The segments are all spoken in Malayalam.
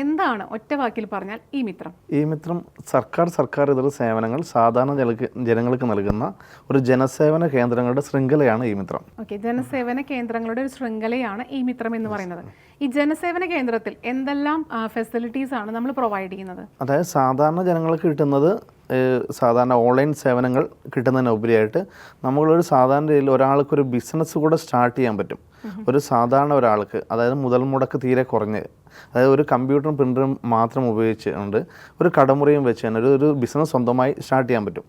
എന്താണ് ഒറ്റ വാക്കിൽ പറഞ്ഞാൽ ഈ മിത്രം? ഈ മിത്രം സർക്കാർ സർക്കാർ ഇതര സേവനങ്ങൾ സാധാരണ ജനങ്ങൾക്ക് നൽകുന്ന ഒരു ജനസേവന കേന്ദ്രങ്ങളുടെ ശൃംഖലയാണ് ഈ മിത്രം. ഓക്കെ ജനസേവന കേന്ദ്രങ്ങളുടെ ഒരു ശൃംഖലയാണ് ഈ മിത്രം എന്ന് പറയുന്നത്. ഈ ജനസേവന കേന്ദ്രത്തിൽ എന്തെല്ലാം ഫെസിലിറ്റീസ് ആണ് നമ്മൾ പ്രൊവൈഡ് ചെയ്യുന്നത്? അതായത് സാധാരണ ജനങ്ങൾക്ക് കിട്ടുന്നത് സാധാരണ ഓൺലൈൻ സേവനങ്ങൾ കിട്ടുന്നതിനുപരിയായിട്ട് നമ്മളൊരു സാധാരണ രീതിയിൽ ഒരാൾക്കൊരു ബിസിനസ് കൂടെ സ്റ്റാർട്ട് ചെയ്യാൻ പറ്റും. ഒരു സാധാരണ ഒരാൾക്ക് അതായത് മുതൽ മുടക്ക് തീരെ കുറഞ്ഞ് അതായത് ഒരു കമ്പ്യൂട്ടറും പ്രിന്ററും മാത്രം ഉപയോഗിച്ചുകൊണ്ട് ഒരു കടമുറിയും വെച്ച് തന്നെ ഒരു ഒരു ബിസിനസ് സ്വന്തമായി സ്റ്റാർട്ട് ചെയ്യാൻ പറ്റും.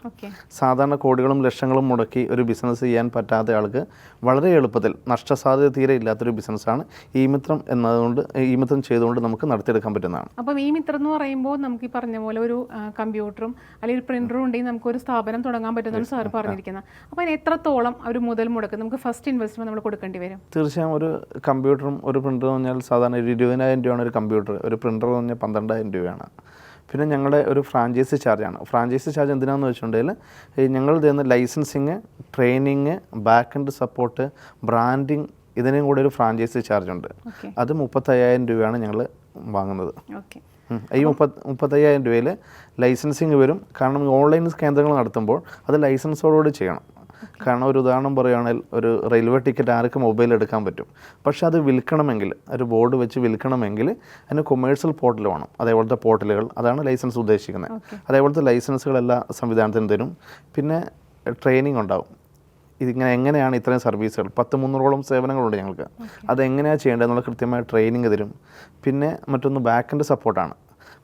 സാധാരണ കോടികളും ലക്ഷങ്ങളും മുടക്കി ഒരു ബിസിനസ് ചെയ്യാൻ പറ്റാത്ത ആൾക്ക് വളരെ എളുപ്പത്തിൽ നഷ്ടസാധ്യത തീരെ ഇല്ലാത്തൊരു ബിസിനസ്സാണ് ഈ മിത്രം എന്നതുകൊണ്ട് ഈ മിത്രം ചെയ്തുകൊണ്ട് നമുക്ക് നടത്തിയെടുക്കാൻ പറ്റുന്നതാണ്. അപ്പം ഈ മിത്രം എന്ന് പറയുമ്പോൾ നമുക്ക് ഈ പറഞ്ഞ പോലെ ഒരു കമ്പ്യൂട്ടറും അല്ലെങ്കിൽ ഒരു പ്രിന്ററും ഉണ്ടെങ്കിൽ നമുക്ക് ഒരു സ്ഥാപനം തുടങ്ങാൻ പറ്റുന്നതാണ് സാർ പറഞ്ഞിരിക്കുന്നത് അപ്പം അതിന് എത്രത്തോളം ഒരു മുതൽ മുടക്ക് നമുക്ക് ഫസ്റ്റ് ഇൻവെസ്റ്റ്മെന്റ് നമ്മൾ കൊടുക്കേണ്ടി വരും? തീർച്ചയായും ഒരു കമ്പ്യൂട്ടറും ഒരു പ്രിന്ററും പറഞ്ഞാൽ സാധാരണ ഒരു ഇരുപതിനായിരം രൂപയാണ് ഒരു കമ്പ്യൂട്ടർ. ഒരു പ്രിന്റർ എന്ന് പറഞ്ഞാൽ പന്ത്രണ്ടായിരം രൂപയാണ്. പിന്നെ ഞങ്ങളുടെ ഒരു ഫ്രാഞ്ചൈസി ചാർജാണ് ഫ്രാഞ്ചൈസി ചാർജ് എന്തിനാണെന്ന് വെച്ചിട്ടുണ്ടെങ്കിൽ ഞങ്ങൾ തരുന്ന licensing training back end support branding ഇതിനും കൂടെ ഒരു ഫ്രാഞ്ചൈസി ചാർജ് ഉണ്ട്. അത് മുപ്പത്തയ്യായിരം രൂപയാണ് ഞങ്ങൾ വാങ്ങുന്നത്. ഈ മുപ്പത് മുപ്പത്തയ്യായിരം രൂപയിൽ ലൈസൻസിങ് വരും. കാരണം ഓൺലൈൻ കേന്ദ്രങ്ങൾ നടത്തുമ്പോൾ അത് ലൈസൻസോടുകൂടി ചെയ്യണം. കാരണം ഒരു ഉദാഹരണം പറയുകയാണെങ്കിൽ ഒരു റെയിൽവേ ടിക്കറ്റ് ആർക്ക് മൊബൈൽ എടുക്കാൻ പറ്റും. പക്ഷേ അത് വിൽക്കണമെങ്കിൽ ഒരു ബോർഡ് വെച്ച് വിൽക്കണമെങ്കിൽ അതിന് കൊമേഴ്സ്യൽ പോർട്ടൽ വേണം. അതേപോലത്തെ പോർട്ടലുകൾ അതാണ് ലൈസൻസ് ഉദ്ദേശിക്കുന്നത്. അതേപോലത്തെ ലൈസൻസുകളെല്ലാം എല്ലാ സംവിധാനത്തിനും തരും. പിന്നെ ട്രെയിനിങ് ഉണ്ടാവും. ഇതിങ്ങനെ എങ്ങനെയാണ് ഇത്രയും സർവീസുകൾ? പത്ത് മുന്നൂറോളം സേവനങ്ങളുണ്ട് ഞങ്ങൾക്ക്. അതെങ്ങനെയാണ് ചെയ്യേണ്ടതെന്നുള്ള കൃത്യമായ ട്രെയിനിങ് തരും. പിന്നെ മറ്റൊന്ന് ബാക്കിന്റെ സപ്പോർട്ടാണ്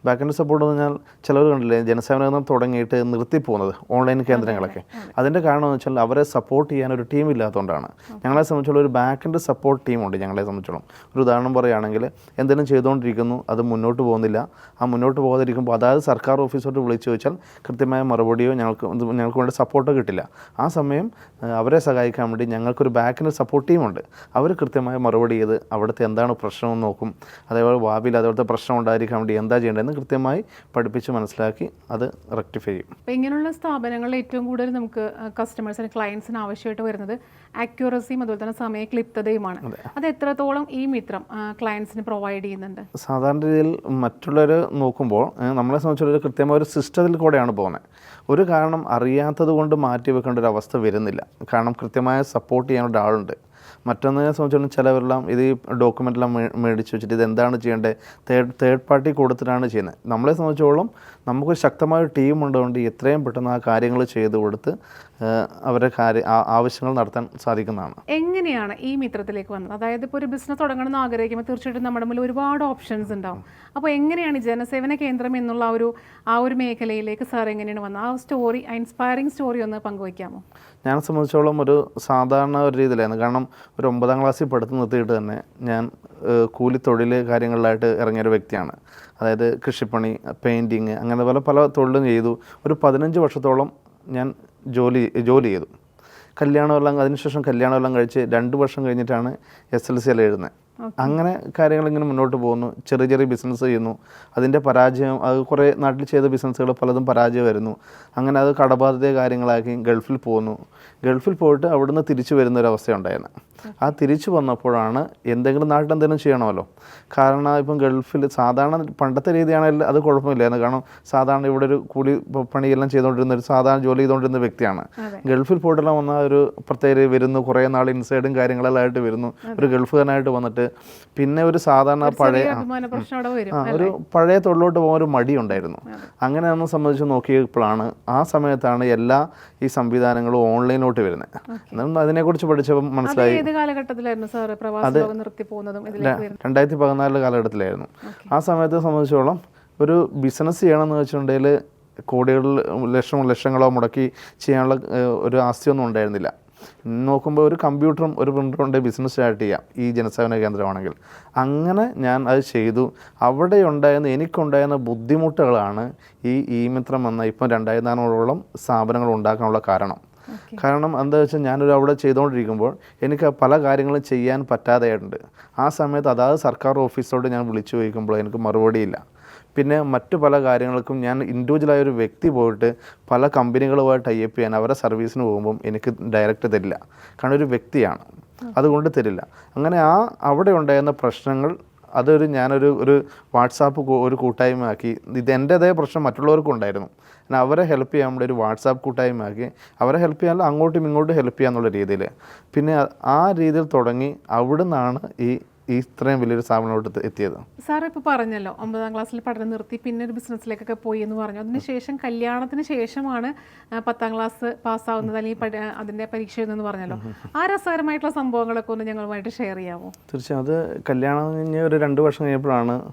ബാക്കിന്റെ സപ്പോർട്ട് എന്ന് പറഞ്ഞാൽ ചിലർ കണ്ടില്ലേ ജനസേവന തുടങ്ങിയിട്ട് നിർത്തിപ്പോകുന്നത് ഓൺലൈൻ കേന്ദ്രങ്ങളൊക്കെ. അതിന്റെ കാരണം എന്ന് വെച്ചാൽ അവരെ സപ്പോർട്ട് ചെയ്യാൻ ഒരു ടീം ഇല്ലാത്തതുകൊണ്ടാണ്. ഞങ്ങളെ സംബന്ധിച്ചുള്ള ഒരു ബാക്കിന്റെ സപ്പോർട്ട് ടീമുണ്ട് ഞങ്ങളെ സംബന്ധിച്ചോളം. ഒരു ഉദാഹരണം പറയുകയാണെങ്കിൽ എന്തെങ്കിലും ചെയ്തുകൊണ്ടിരിക്കുന്നു അത് മുന്നോട്ട് പോകുന്നില്ല. ആ മുന്നോട്ട് പോകാതിരിക്കുമ്പോൾ അതായത് സർക്കാർ ഓഫീസോട്ട് വിളിച്ചു ചോദിച്ചാൽ കൃത്യമായ മറുപടിയോ ഞങ്ങൾക്ക് ഞങ്ങൾക്ക് വേണ്ട സപ്പോർട്ടോ കിട്ടില്ല. ആ സമയം അവരെ സഹായിക്കാൻ വേണ്ടി ഞങ്ങൾക്കൊരു ബാക്കിന് സപ്പോർട്ട് ടീമുണ്ട് അവർ കൃത്യമായ മറുപടി ചെയ്ത് അവിടുത്തെ എന്താണ് പ്രശ്നമെന്ന് നോക്കും. അതേപോലെ ഭാവിയിൽ അതേപോലത്തെ പ്രശ്നം ഉണ്ടായിരിക്കാൻ വേണ്ടി എന്താ ചെയ്യേണ്ടതെന്ന് കൃത്യമായി പഠിപ്പിച്ച് മനസ്സിലാക്കി അത് റെക്ടിഫൈ ചെയ്യും. അപ്പോൾ ഇങ്ങനെയുള്ള സ്ഥാപനങ്ങളിൽ ഏറ്റവും കൂടുതൽ നമുക്ക് കസ്റ്റമേഴ്സിന് ക്ലയൻസിന് ആവശ്യമായിട്ട് വരുന്നത് ആക്യുറസിയും അതുപോലെ തന്നെ സമയ ക്ലിപ്തതയുമാണ്. അത്. എത്രത്തോളം ഈ മിത്രം ക്ലയൻസിന് പ്രൊവൈഡ് ചെയ്യുന്നുണ്ട്? സാധാരണ രീതിയിൽ മറ്റുള്ളവർ നോക്കുമ്പോൾ നമ്മളെ സംബന്ധിച്ചുള്ള ഒരു കൃത്യമായ ഒരു സിസ്റ്റത്തിൽ കൂടെയാണ് പോകുന്നത്. ഒരു കാരണം അറിയാത്തത് കൊണ്ട് മാറ്റി വെക്കേണ്ട ഒരു അവസ്ഥ വരുന്നില്ല. കാരണം കൃത്യമായ സപ്പോർട്ട് ചെയ്യാൻ ഒരാളുണ്ട്. മറ്റൊന്നിനെ സംബന്ധിച്ചിടത്തോളം ചിലവരെല്ലാം ഇത് ഡോക്യുമെന്റെല്ലാം മേടിച്ച് വെച്ചിട്ട് ഇത് എന്താണ് ചെയ്യേണ്ടത്? തേർഡ് തേർഡ് പാർട്ടി കൊടുത്തിട്ടാണ് ചെയ്യുന്നത്. നമ്മളെ സംബന്ധിച്ചോളം നമുക്കൊരു ശക്തമായ ടീം ഉള്ളതുകൊണ്ട് എത്രയും പെട്ടെന്ന് ആ കാര്യങ്ങൾ ചെയ്ത് കൊടുത്ത് അവരുടെ കാര്യ ആവശ്യങ്ങൾ നടത്താൻ സാധിക്കുന്നതാണ്. എങ്ങനെയാണ് ഈ മിത്രത്തിലേക്ക് വന്നത്? അതായത് ഇപ്പോൾ ഒരു ബിസിനസ് തുടങ്ങണമെന്ന് ആഗ്രഹിക്കുമ്പോൾ തീർച്ചയായിട്ടും നമ്മുടെ മുമ്പിൽ ഒരുപാട് ഓപ്ഷൻസ് ഉണ്ടാവും. അപ്പോൾ എങ്ങനെയാണ് ജനസേവന കേന്ദ്രം എന്നുള്ള ആ ഒരു ആ ഒരു മേഖലയിലേക്ക് സാർ എങ്ങനെയാണ് വന്നത്? ആ സ്റ്റോറി ഇൻസ്പയറിംഗ് സ്റ്റോറി ഒന്ന് പങ്കുവയ്ക്കാമോ? ഞാൻ സംബന്ധിച്ചോളം ഒരു സാധാരണ ഒരു രീതിയിലായിരുന്നു. കാരണം ഒരു ഒമ്പതാം ക്ലാസ്സിൽ പഠിത്തം നിർത്തിയിട്ട് തന്നെ ഞാൻ കൂലിത്തൊഴിൽ കാര്യങ്ങളിലായിട്ട് ഇറങ്ങിയ ഒരു വ്യക്തിയാണ്. അതായത് കൃഷിപ്പണി പെയിന്റിങ് അങ്ങനെ പല പല തൊഴിലും ചെയ്തു. ഒരു പതിനഞ്ച് വർഷത്തോളം ഞാൻ ജോലി ജോലി ചെയ്തു. കല്യാണമെല്ലാം അതിനുശേഷം കല്യാണമെല്ലാം കഴിച്ച് രണ്ട് വർഷം കഴിഞ്ഞിട്ടാണ് എസ് എൽ സി എല്ലാം എഴുതുന്നത്. അങ്ങനെ കാര്യങ്ങൾ ഇങ്ങനെ മുന്നോട്ട് പോകുന്നു. ചെറിയ ചെറിയ ബിസിനസ് ചെയ്യുന്നു. അതിന്റെ പരാജയം അത് കുറേ നാട്ടിൽ ചെയ്ത ബിസിനസ്സുകൾ പലതും പരാജയം വരുന്നു. അങ്ങനെ അത് കടബാധ്യത കാര്യങ്ങളാക്കി ഗൾഫിൽ പോകുന്നു ഗൾഫിൽ പോയിട്ട് അവിടുന്ന് തിരിച്ചു വരുന്ന ഒരു അവസ്ഥയുണ്ടായിരുന്നു ആ തിരിച്ചു വന്നപ്പോഴാണ് എന്തെങ്കിലും നാട്ടിൽ എന്തെങ്കിലും ചെയ്യണമല്ലോ. കാരണം ഇപ്പം ഗൾഫിൽ സാധാരണ പണ്ടത്തെ രീതിയാണെങ്കിൽ അത് കുഴപ്പമില്ലായിരുന്നു. കാരണം സാധാരണ ഇവിടെ ഒരു കൂലി പണിയെല്ലാം ചെയ്തുകൊണ്ടിരുന്ന ഒരു സാധാരണ ജോലി ചെയ്തുകൊണ്ടിരുന്ന വ്യക്തിയാണ്. ഗൾഫിൽ പോയിട്ടെല്ലാം വന്ന ഒരു പ്രത്യേക വരുന്നു. കുറേ നാൾ ഇൻസൈഡും കാര്യങ്ങളെല്ലാം ആയിട്ട് വരുന്നു. ഒരു ഗൾഫുകാരനായിട്ട് വന്നിട്ട് പിന്നെ ഒരു സാധാരണ പഴയ ഒരു പഴയ തൊഴിലോട്ട് പോകാൻ ഒരു മടി ഉണ്ടായിരുന്നു അങ്ങനെ ഒന്ന് സംബന്ധിച്ച് നോക്കിയപ്പോഴാണ് ആ സമയത്താണ് എല്ലാ ഈ സംവിധാനങ്ങളും ഓൺലൈനിലോട്ട് വരുന്നത്. എന്നാലും അതിനെക്കുറിച്ച് പഠിച്ചപ്പോൾ മനസ്സിലായി. കാലഘട്ടത്തിലായിരുന്നു സാർ പ്രവാസ നിർത്തി പോകുന്നതും രണ്ടായിരത്തി പതിനാല് കാലഘട്ടത്തിലായിരുന്നു. ആ സമയത്തെ സംബന്ധിച്ചോളം ഒരു ബിസിനസ് ചെയ്യണമെന്ന് വെച്ചിട്ടുണ്ടെങ്കിൽ കോടികളിൽ ലക്ഷം ലക്ഷങ്ങളോ മുടക്കി ചെയ്യാനുള്ള ഒരു ആസ്തിയൊന്നും ഉണ്ടായിരുന്നില്ല. നോക്കുമ്പോൾ ഒരു കമ്പ്യൂട്ടറും ഒരു പ്രിന്ററും കൊണ്ട് ബിസിനസ് സ്റ്റാർട്ട് ചെയ്യാം ഈ ജനസേവന കേന്ദ്രമാണെങ്കിൽ. അങ്ങനെ ഞാൻ അത് ചെയ്തു. അവിടെ ഉണ്ടായിരുന്ന എനിക്കുണ്ടായിരുന്ന ബുദ്ധിമുട്ടുകളാണ് ഈ ഈ മിത്രം എന്ന ഇപ്പം രണ്ടായിരത്തി നാനൂറോളം സ്ഥാപനങ്ങൾ ഉണ്ടാക്കാനുള്ള കാരണം. കാരണം എന്താ വെച്ചാൽ ഞാനൊരു അവിടെ ചെയ്തുകൊണ്ടിരിക്കുമ്പോൾ എനിക്ക് പല കാര്യങ്ങളും ചെയ്യാൻ പറ്റാതെയായിട്ടുണ്ട് ആ സമയത്ത് അതാത് സർക്കാർ ഓഫീസോട് ഞാൻ വിളിച്ചു ചോദിക്കുമ്പോൾ എനിക്ക് മറുപടിയില്ല. പിന്നെ മറ്റു പല കാര്യങ്ങൾക്കും ഞാൻ ഇൻഡിവിജ്വലായ ഒരു വ്യക്തി പോയിട്ട് പല കമ്പനികളുമായിട്ട് ടൈപ്പ് ചെയ്യാൻ അവരെ സർവീസിന് പോകുമ്പം എനിക്ക് ഡയറക്റ്റ് തരില്ല. കാരണം ഒരു വ്യക്തിയാണ്. അതുകൊണ്ട് തരില്ല. അങ്ങനെ ആ അവിടെ ഉണ്ടായിരുന്ന പ്രശ്നങ്ങൾ അതൊരു ഞാനൊരു ഒരു വാട്സാപ്പ് ഒരു കൂട്ടായ്മ ആക്കി ഇത് എന്റെതേ പ്രശ്നം മറ്റുള്ളവർക്കും ഉണ്ടായിരുന്നു അവരെ ഹെൽപ്പ് ചെയ്യാൻ വേണ്ടി ഒരു വാട്സാപ്പ് കൂട്ടായ്മ ആക്കി അവരെ ഹെൽപ്പ് ചെയ്യാൻ അങ്ങോട്ടും ഇങ്ങോട്ടും ഹെൽപ്പ് ചെയ്യാന്നുള്ള രീതിയിൽ പിന്നെ ആ രീതിയിൽ തുടങ്ങി അവിടെ ഈ ഈ ഇത്രയും വലിയൊരു സ്ഥാപനത്തോട്ട് എത്തി- എത്തിയത്? സാർ ഇപ്പോൾ പറഞ്ഞല്ലോ ഒമ്പതാം ക്ലാസ്സിൽ പഠനം നിർത്തി പിന്നെ ഒരു ബിസിനസ്സിലേക്കൊക്കെ പോയി എന്ന് പറഞ്ഞു. അതിനുശേഷം കല്യാണത്തിന് ശേഷമാണ് പത്താം ക്ലാസ് പാസ്സാവുന്നത് അല്ലെങ്കിൽ അതിന്റെ പരീക്ഷ എഴുതുന്നു പറഞ്ഞല്ലോ. ആ രസകരമായിട്ടുള്ള സംഭവങ്ങളൊക്കെ ഒന്ന് ഞങ്ങളുമായിട്ട് ഷെയർ ചെയ്യാമോ? തീർച്ചയായും. അത് കല്യാണം കഴിഞ്ഞ് ഒരു രണ്ട് വർഷം കഴിഞ്ഞപ്പോഴാണ്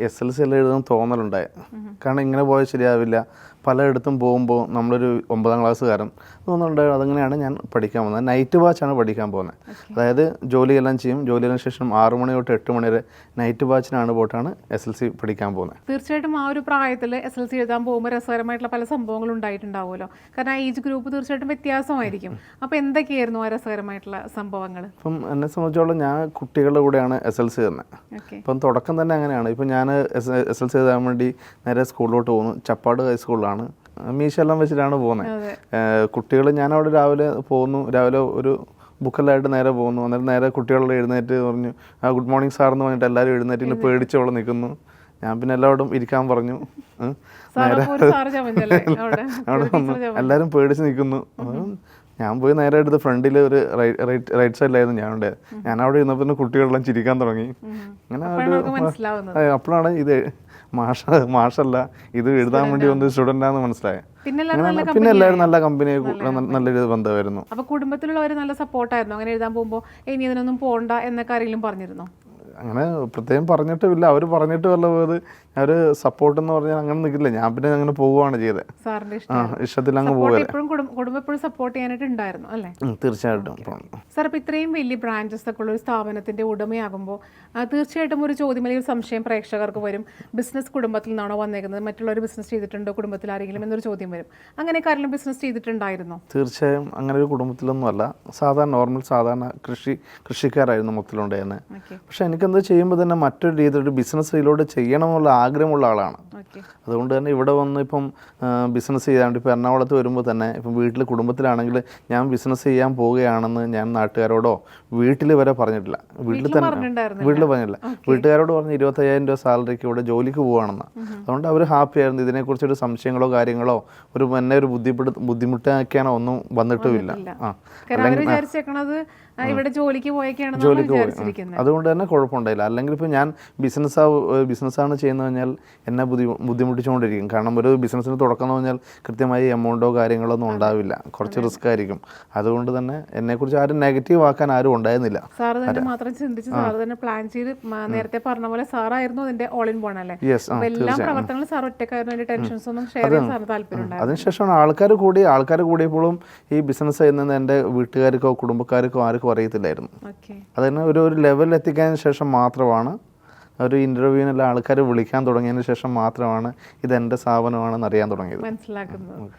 എസ് എൽ സി എല്ലാം എഴുതാൻ തോന്നലുണ്ടായത്. കാരണം ഇങ്ങനെ പോയാൽ ശരിയാവില്ല. പലയിടത്തും പോകുമ്പോൾ നമ്മളൊരു ഒമ്പതാം ക്ലാസ്സുകാരൻ തോന്നുന്നുണ്ട് അതങ്ങനെയാണ് ഞാൻ പഠിക്കാൻ പോകുന്നത്. നൈറ്റ് വാച്ചാണ് പഠിക്കാൻ പോകുന്നത്. അതായത് ജോലിയെല്ലാം ചെയ്യും. ജോലിയെല്ലാം ശേഷം ആറു മണി തൊട്ട് എട്ട് മണി വരെ നൈറ്റ് വാച്ചിനാണ് പോയിട്ടാണ് എസ് എൽ സി പഠിക്കാൻ പോകുന്നത്. തീർച്ചയായിട്ടും ആ ഒരു പ്രായത്തിൽ എസ് എൽ സി എഴുതാൻ പോകുമ്പോൾ രസകരമായിട്ടുള്ള പല സംഭവങ്ങളും ഉണ്ടായിട്ടുണ്ടാവുമല്ലോ. കാരണം ആ ഏജ് ഗ്രൂപ്പ് തീർച്ചയായിട്ടും വ്യത്യാസമായിരിക്കും. അപ്പോൾ എന്തൊക്കെയായിരുന്നു ആ രസകരമായിട്ടുള്ള സംഭവങ്ങൾ ഇപ്പം എന്നെ സംബന്ധിച്ചോളം ഞാൻ കുട്ടികളുടെ കൂടെയാണ് എസ് എൽ സി തന്നെ അപ്പം ഇപ്പം തുടക്കം തന്നെ അങ്ങനെയാണ്. ഇപ്പം ഞാൻ എസ് എൽ സി എഴുതാൻ വേണ്ടി നേരെ സ്കൂളിലോട്ട് പോകുന്നു. ചപ്പാട് ഹൈസ്കൂളിലാണ് മീശെല്ലാം വെച്ചിട്ടാണ് പോകുന്നത് കുട്ടികൾ ഞാനവിടെ രാവിലെ പോകുന്നു. രാവിലെ ഒരു ബുക്കെല്ലായിട്ട് നേരെ പോകുന്നു. അന്നേരം നേരെ കുട്ടികളുടെ എഴുന്നേറ്റ് പറഞ്ഞു ആ ഗുഡ് മോർണിംഗ് സാർ എന്ന് പറഞ്ഞിട്ട് എല്ലാവരും എഴുന്നേറ്റിൽ പേടിച്ചോളം നിൽക്കുന്നു. ഞാൻ പിന്നെ എല്ലാവരോടും ഇരിക്കാൻ പറഞ്ഞു. നേരെ അവിടെ? അവിടെ വന്നു. എല്ലാവരും പേടിച്ച് നിൽക്കുന്നു. ഞാൻ പോയി നേരെ എടുത്ത് ഫ്രണ്ടിൽ ഒരു റൈറ്റ് റൈറ്റ് സൈഡിലായിരുന്നു ഞാൻ ഉണ്ടായത് ഞാൻ അവിടെ ഇരുന്നപ്പോൾ തന്നെ കുട്ടികളെല്ലാം ചിരിക്കാൻ തുടങ്ങി. അങ്ങനെ അപ്പോഴാണ് ഇത് മാഷ മാഷല്ല ഇത് എഴുതാൻ വേണ്ടി വന്ന സ്റ്റുഡന്റാന്ന് മനസ്സിലായത്. പിന്നെ എല്ലാവരും നല്ല കമ്പനി നല്ലൊരു ബന്ധമായിരുന്നു. അപ്പൊ കുടുംബത്തിലുള്ളവർ നല്ല സപ്പോർട്ടായിരുന്നു അങ്ങനെ എഴുതാൻ പോകുമ്പോൾ ഇനി ഇതിനൊന്നും പോണ്ട എന്നൊക്കെ ആരെങ്കിലും പറഞ്ഞിരുന്നു? അങ്ങനെ പ്രത്യേകം പറഞ്ഞിട്ടുമില്ല. അവർ പറഞ്ഞിട്ട് വല്ല അവർ സപ്പോർട്ട് എന്ന് പറഞ്ഞാൽ അങ്ങനെ നിൽക്കില്ല. ഞാൻ പിന്നെ അങ്ങനെ പോവുകയാണ് ചെയ്തത്. ഇഷ്ടത്തിൽ അങ്ങ് എപ്പോഴും സപ്പോർട്ട് ചെയ്യാനായിട്ട് ഉണ്ടായിരുന്നു അല്ലേ തീർച്ചയായിട്ടും. സാർ ഇപ്പോൾ ഇത്രയും വലിയ ബ്രാഞ്ചസ് ഒക്കെ ഉള്ള ഒരു സ്ഥാപനത്തിന്റെ ഉടമയാകുമ്പോൾ തീർച്ചയായിട്ടും ഒരു ചോദ്യം അല്ലെങ്കിൽ സംശയം പ്രേക്ഷകർക്ക് വരും. ബിസിനസ് കുടുംബത്തിൽ നിന്നാണോ വന്നേക്കുന്നത്? മറ്റുള്ളവർ ബിസിനസ് ചെയ്തിട്ടുണ്ടോ? കുടുംബത്തിൽ ആരെങ്കിലും എന്നൊരു ചോദ്യം വരും. അങ്ങനെ കാര്യം ബിസിനസ് ചെയ്തിട്ടുണ്ടായിരുന്നോ? തീർച്ചയായും അങ്ങനെ ഒരു കുടുംബത്തിലൊന്നും അല്ല. സാധാരണ നോർമൽ സാധാരണ കൃഷി കൃഷിക്കാരായിരുന്നു മൊത്തത്തിലുണ്ടായിരുന്നത്. പക്ഷെ എനിക്കെന്താ ചെയ്യുമ്പോൾ തന്നെ മറ്റൊരു രീതിയിൽ ഒരു ബിസിനസ് ഇതിലൂടെ ചെയ്യണമെന്നുള്ള ആഗ്രഹമുള്ള ആളാണ്. അതുകൊണ്ട് തന്നെ ഇവിടെ വന്ന് ഇപ്പം ബിസിനസ് ചെയ്യാണ്ട് ഇപ്പം എറണാകുളത്ത് വരുമ്പോൾ തന്നെ ഇപ്പം വീട്ടിൽ കുടുംബത്തിലാണെങ്കിൽ ഞാൻ ബിസിനസ് ചെയ്യാൻ പോവുകയാണെന്ന് ഞാൻ നാട്ടുകാരോടോ വീട്ടിൽ വരെ പറഞ്ഞിട്ടില്ല. വീട്ടിൽ തന്നെ വീട്ടിൽ പറഞ്ഞിട്ടില്ല വീട്ടുകാരോട് പറഞ്ഞ് ഇരുപത്തയ്യായിരം രൂപ സാലറിക്ക് ഇവിടെ ജോലിക്ക് പോവുകയാണെന്ന്. അതുകൊണ്ട് അവർ ഹാപ്പി ആയിരുന്നു. ഇതിനെക്കുറിച്ചൊരു സംശയങ്ങളോ കാര്യങ്ങളോ ഒരു എന്നെ ഒരു ബുദ്ധിമുട്ട് ബുദ്ധിമുട്ടാക്കിയാണോ ഒന്നും വന്നിട്ടുമില്ല. ആ, ഇവിടെ ജോലിക്ക് ജോലിക്ക് പോയി. അതുകൊണ്ട് തന്നെ കുഴപ്പമുണ്ടായില്ല. അല്ലെങ്കിൽ ഇപ്പോൾ ഞാൻ ബിസിനസ് ബിസിനസ്സാണ് ചെയ്യുന്നത് കഴിഞ്ഞാൽ എന്നെ ബുദ്ധി ബുദ്ധിമുട്ടിച്ചുകൊണ്ടിരിക്കും. കാരണം ഒരു ബിസിനസ്സിന് തുടക്കം എന്ന് പറഞ്ഞാൽ കൃത്യമായി എമൗണ്ടോ കാര്യങ്ങളോ ഒന്നും ഉണ്ടാവില്ല. കുറച്ച് റിസ്ക് ആയിരിക്കും. അതുകൊണ്ട് തന്നെ എന്നെക്കുറിച്ച് ആരും നെഗറ്റീവ് ആക്കാൻ ആരും ഉണ്ടായിരുന്നില്ല. സാർ തന്നെ മാത്രം ചിന്തിച്ച് സാർ തന്നെ പ്ലാൻ ചെയ്ത് നേരത്തെ പറഞ്ഞ പോലെ സാറായിരുന്നു അതിന്റെ ഓൾ ഇൻ പോൺ അല്ലേ? എല്ലാ പ്രവർത്തനങ്ങളും സാർ ഒറ്റക്കായിരുന്നു ടെൻഷൻസ് ഒന്നും ഷെയർ ചെയ്യാൻ സാർ താല്പര്യം അതിനുശേഷമാണ് ആൾക്കാർ കൂടി ആൾക്കാർ കൂടിയപ്പോഴും ഈ ബിസിനസ് ചെയ്യുന്നത് എന്റെ വീട്ടുകാർക്കോ കുടുംബക്കാർക്കോ ആർക്കും അറിയത്തില്ലായിരുന്നു ഓക്കെ. അതിന് ഒരു ഒരു ലെവൽ എത്തിക്കാൻ ശേഷം മാത്രമാണ് ഒരു ഇന്റർവ്യൂവിനെല്ലാം ആൾക്കാർ വിളിക്കാൻ തുടങ്ങിയതിന് ശേഷം മാത്രമാണ് ഇത് എന്റെ സ്ഥാപനമാണെന്ന് അറിയാൻ തുടങ്ങിയത്. മനസ്സിലാക്കുന്നത്.